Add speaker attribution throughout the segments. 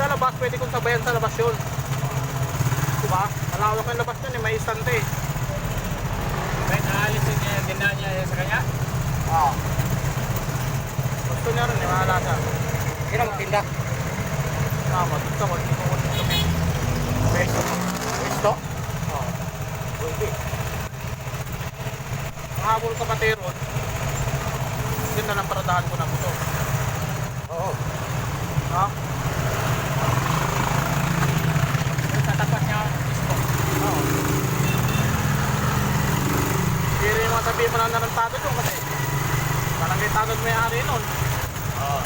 Speaker 1: Sa labas, pwede kong sabayan sa labas yun. Malawak yung labas yun eh, may istante.
Speaker 2: Kahit aalisin niya yung tindahan niya sa kanya.
Speaker 1: Oo. Gusto niya rin, eh, mahala siya.
Speaker 2: Kira magtinda.
Speaker 1: Tama, gusto ko, hindi ko ko dito may peso.
Speaker 2: Gusto?
Speaker 1: Oo. Pwede. Mahabol ka pati ron. Yun na lang paradahan ko na motor.
Speaker 2: Oo.
Speaker 1: Ha?
Speaker 2: Sa tapat niya gusto.
Speaker 1: Oo. Hindi rin sabihin mo na narantado yun kasi barangay tagod may ari nun.
Speaker 2: Oo.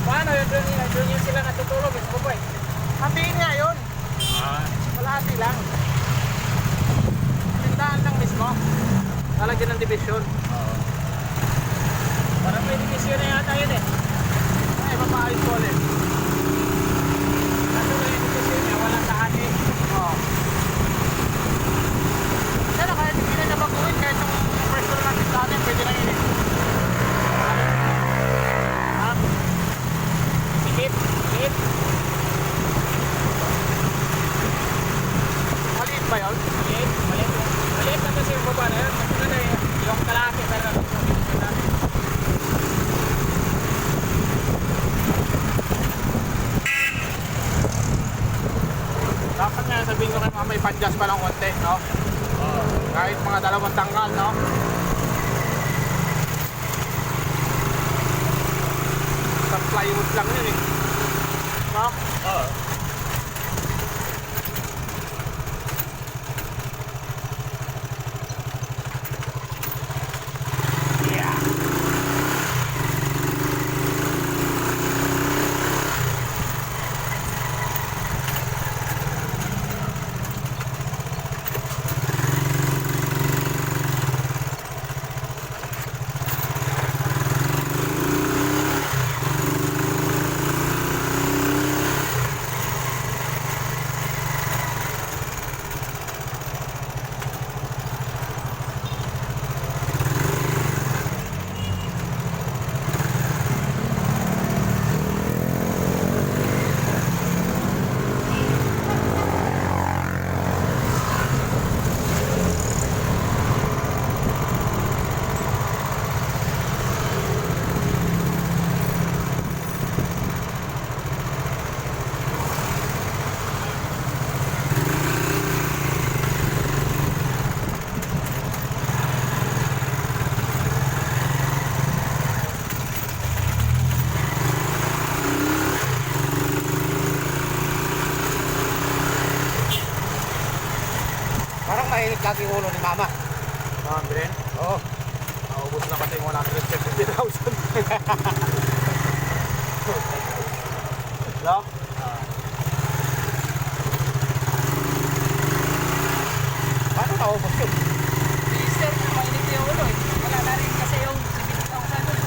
Speaker 2: Paano yun doon yun? Doon yun sila natutulog. Gusto ko po eh.
Speaker 1: Hatiin nga yun.
Speaker 2: Ah.
Speaker 1: Kalahati lang. Tindahan lang mismo. Lalagyan ng division.
Speaker 2: Oo. Parang may division na yata yun eh.
Speaker 1: Ay, mapaayos ko ulit.
Speaker 2: Kaso may division niya. Wala sa atin.
Speaker 1: Oo. Pero kahit hindi na niya baguhin, kahit yung pwesto na natin dati, pwede yun eh. Ha?
Speaker 2: Sikip. Sikip.
Speaker 1: Maliit ba yun?
Speaker 2: Maliit. Maliit. Maliit na kasi yung baba na yun. Kasi na eh. Yung kalaki natin.
Speaker 1: Dapat nga sabihin ko kay mama, ipadjust pa lang konti, no? Kahit mga dalawang tanggal, no? Plywood lang yun eh. No?
Speaker 2: Oo.
Speaker 3: Parang mahilig lagi ulo ni mama.
Speaker 1: Mga Bren,
Speaker 3: Oo.
Speaker 1: naubos na kasi yung 150,000. no?
Speaker 3: Paano naubos yun?
Speaker 2: Mister, mainit yung ulo eh. Wala na rin kasi yung 70,000 doon.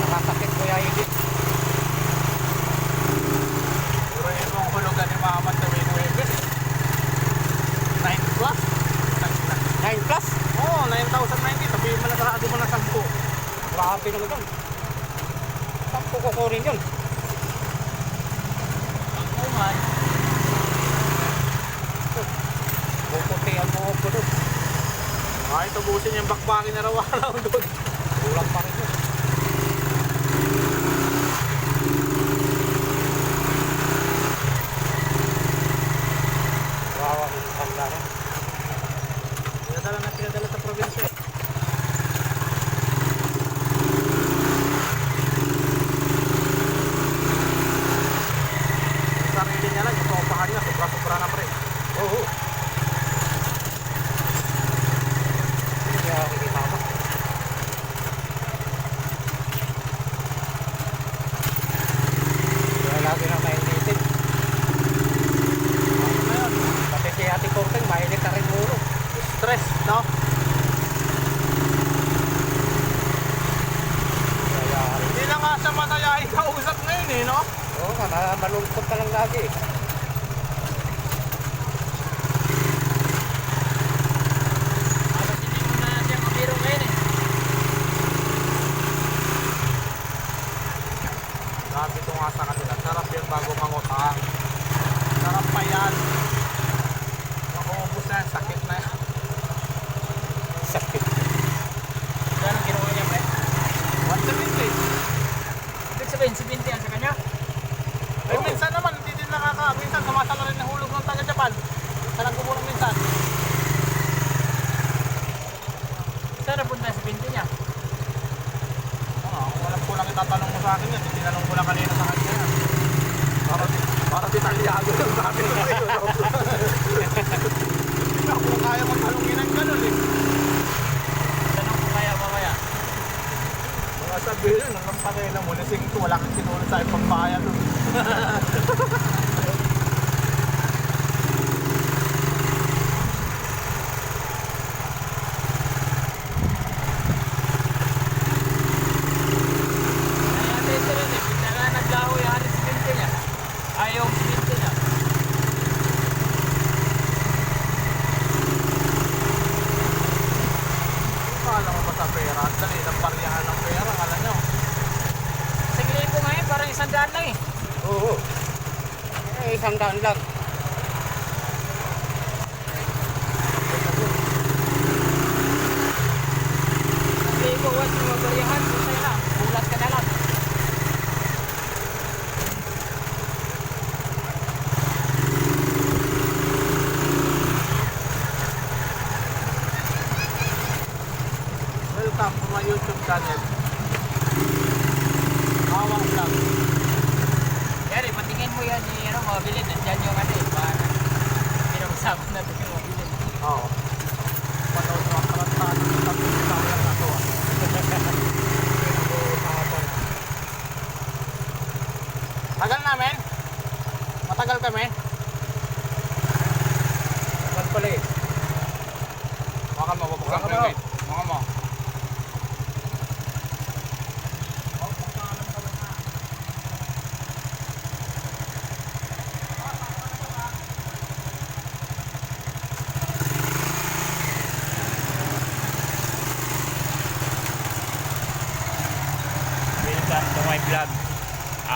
Speaker 3: Nakasakit ko yung hindi.
Speaker 1: Pero yun yung hulugan ni mama sa win-win. 9 plus?
Speaker 3: 9 plus?
Speaker 1: Oo, oh, 9,090. Sarado mo na 10.
Speaker 3: Grabe naman yun. Saan ko kukunin yun?
Speaker 2: Ang kuman,
Speaker 3: Puputi ang buhok ko doon.
Speaker 1: Ay, tubusin yung bakbakin na raw-araw doon.
Speaker 3: Kulang pa rin yun. Wawa yung tanda na.
Speaker 1: Pinadala na pinadala sa probinsya. eh. Yung Sarili niya lang, yung topahan niya, sobra-sobra na pre.
Speaker 3: Oo. Kaya hindi mama. nga, ma- malungkot ka lang lagi.
Speaker 2: Tapos hindi mo na siya mabiro ngayon eh.
Speaker 1: Sabi ko nga sa kanila, sarap yan bago mangutang. Sarap pa yan. Makuubos yan, sakit na yan.
Speaker 3: Sakit.
Speaker 2: Yan ang kinuha niya, pre.
Speaker 1: 170.
Speaker 2: Ibig sabihin, 70 yan sa kanya.
Speaker 1: Eh, minsan naman, hindi din nakaka... Minsan, sumasama rin ng hulog ng taga-Japan. Sa nagkukulang minsan.
Speaker 2: Saan napunta yung 70 niya?
Speaker 1: Oo, kung itatanong mo sa akin yan, tinanong ko lang kanina sa kanya. Para, para detalyado yung sabi ko sa'yo. Hindi ako kaya mong talungin ng ganun eh.
Speaker 2: Tanong ko kaya mamaya.
Speaker 1: Mga sabihin ang patay na mo, nasing ko, wala kang tinulad sa ibang bayan.
Speaker 2: Oh.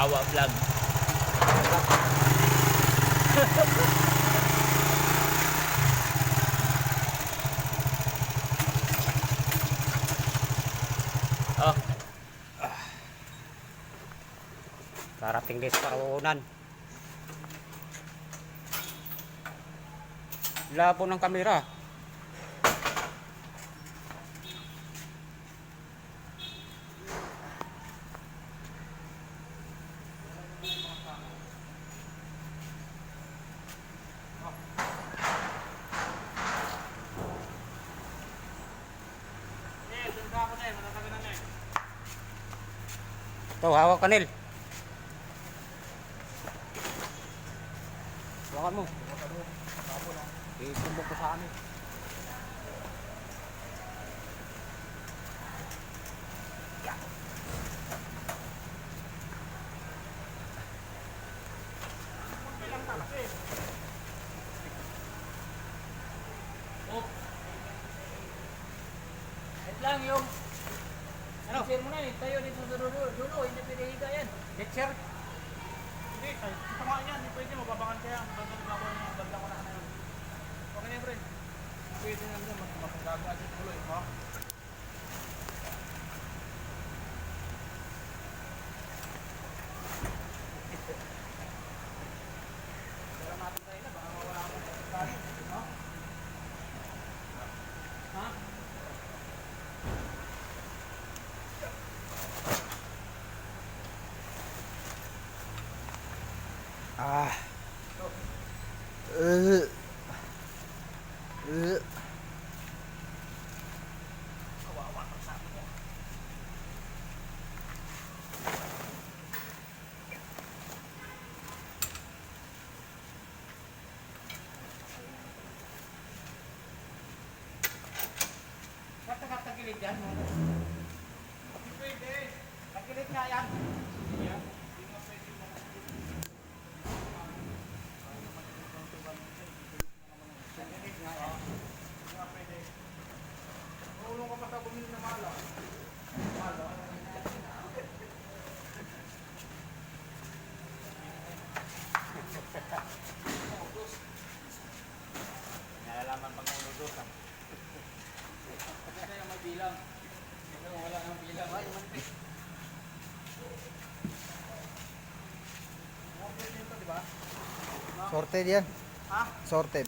Speaker 2: Awa vlog. oh,
Speaker 3: Karating din sa kaunan. Labo ng kamera.
Speaker 1: Eh, dun ka ako na eh. Matatagal na eh.
Speaker 3: Ito, hawak ka Nel. Hawakan mo. Isumbok ko sa amin.
Speaker 2: wait lang yung... Ano? Eh. Tayo dito sa dulo. Dulo, hindi pinahiga yan.
Speaker 3: Lecture.
Speaker 1: Hindi, ay, ito nga yan. Hindi pwede. Mababangan kaya. Dadalhin ako yung banda ko na ano yun. Okay na yun, pre. Pwede na yan. Magagawa siya tuloy. Ha?
Speaker 3: Ah. Uh. Uh.
Speaker 2: Tagilid yan.
Speaker 1: Pwede.
Speaker 2: Tagilid nga yan.
Speaker 1: Hindi naman Pangulo
Speaker 2: doon. Kasi kayo may bilang. Pero wala nang bilang. Ay, manipis.
Speaker 4: Sorted yan.
Speaker 1: Ha?
Speaker 4: Sorted.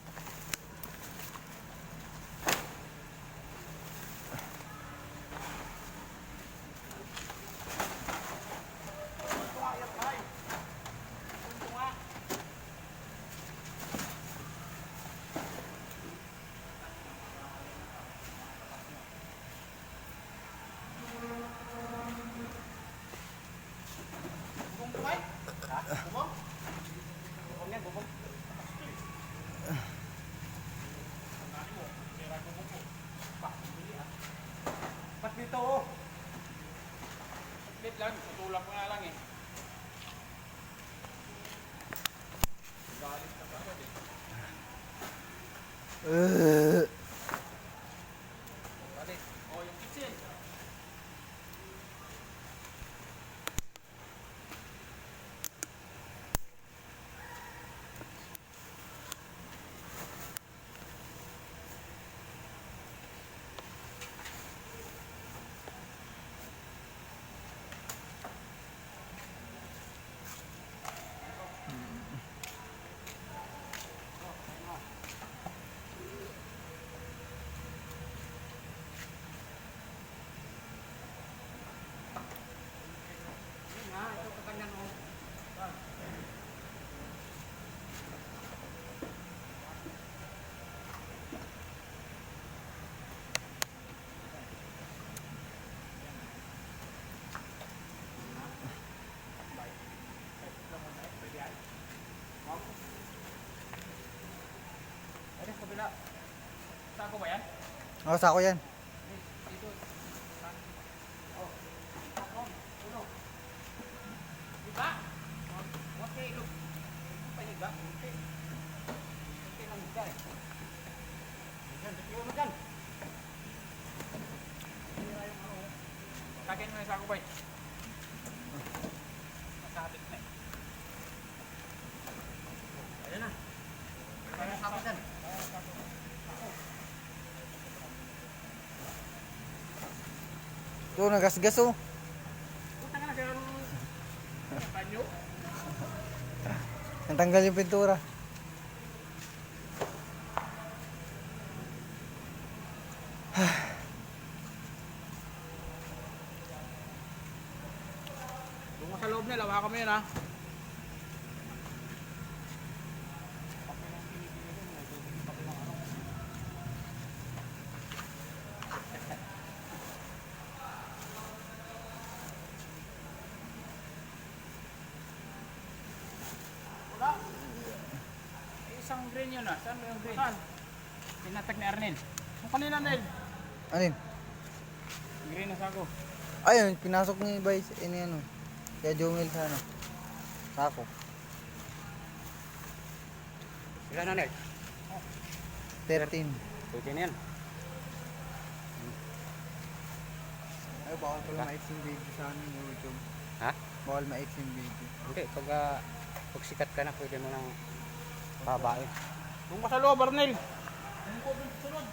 Speaker 4: Uh,
Speaker 2: Galit. Oh, yung kitchen. Ano sa kabila? Saan ko ba yan?
Speaker 4: oh, sako yan.
Speaker 2: Dito. Oh. Ako. Uno. Diba? Okay, look. Paniga. Okay. Okay lang higa eh. Diyan, dito mo dyan. Kakin mo yung sako boy. Masabit na eh. Ayan na. Kaya sako dyan.
Speaker 4: Ito, nagasgas oh.
Speaker 1: Puta ka na kaya. Panyo?
Speaker 4: Natanggal yung pintura.
Speaker 1: Doon ka sa loob nila, hawakan mo yun ha. Wala.
Speaker 2: Eh, Isang green yun ah. Saan ba yung green?
Speaker 1: Saan?
Speaker 2: Pinatag ni Arnel.
Speaker 1: Yung kanina Nel.
Speaker 4: Ano yun?
Speaker 2: Green na sako.
Speaker 4: Ayun, pinasok ni Vice, eh, ni ano. Kaya Jomel sa ano. Sako.
Speaker 3: Ilan na net?
Speaker 4: 13.
Speaker 3: Pwede na yan.
Speaker 4: Ay, bawal pala ma-exim video sa ano yung YouTube.
Speaker 3: Ha?
Speaker 4: Bawal ma-exim video.
Speaker 3: Hindi, pag, ah, pag sikat ka na, pwede mo nang babae.
Speaker 1: Doon ka sa loob, Arnel. Ko doon sunod.